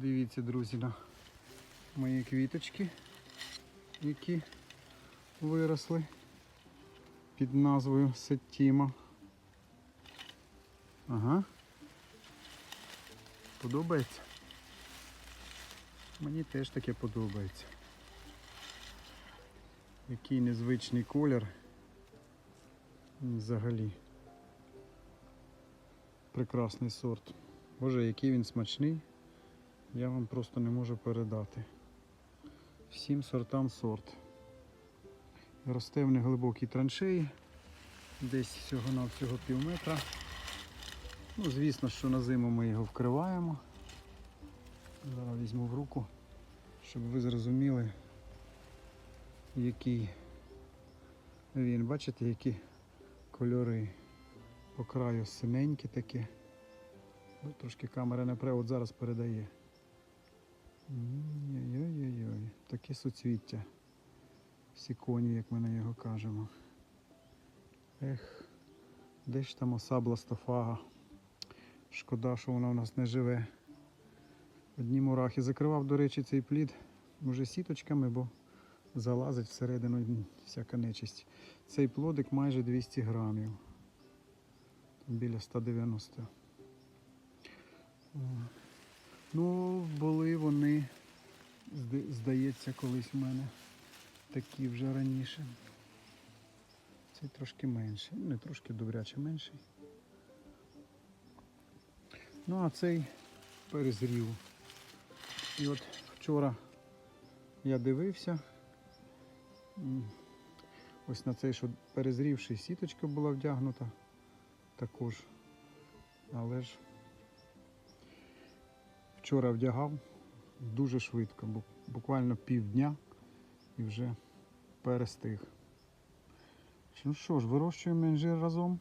Дивіться, друзі, на мої квіточки, які виросли під назвою Сеттіма. Ага. Подобається? Мені теж таке подобається. Який незвичний колір. Взагалі. Прекрасний сорт. Боже, який він смачний. Я вам просто не можу передати. Всім сортам сорт. Росте в неглибокій траншеї. Десь всього на всього пів метра. Ну, звісно, що на зиму ми його вкриваємо. Зараз візьму в руку, щоб ви зрозуміли, який він. Бачите, які кольори по краю синенькі такі. Трошки камера не пре, от зараз передає. Таке суцвіття. Сіконі, як ми на його кажемо. Ех, де ж там оса бластофага? Шкода, що вона у нас не живе. Одні мурахи. Закривав, до речі, цей плід вже сіточками, бо залазить всередину всяка нечисть. Цей плодик майже 200 грамів. Біля 190. Ну, були вони, здається, колись в мене такі вже раніше. Цей трошки менший. Не трошки добряче менший. Ну, а цей перезрів. І от вчора я дивився. Ось на цей, що перезрівший сіточка була вдягнута також. Але ж вчора вдягав дуже швидко, бу- буквально півдня і вже перестиг. Ну що ж, вирощуємо інжир разом.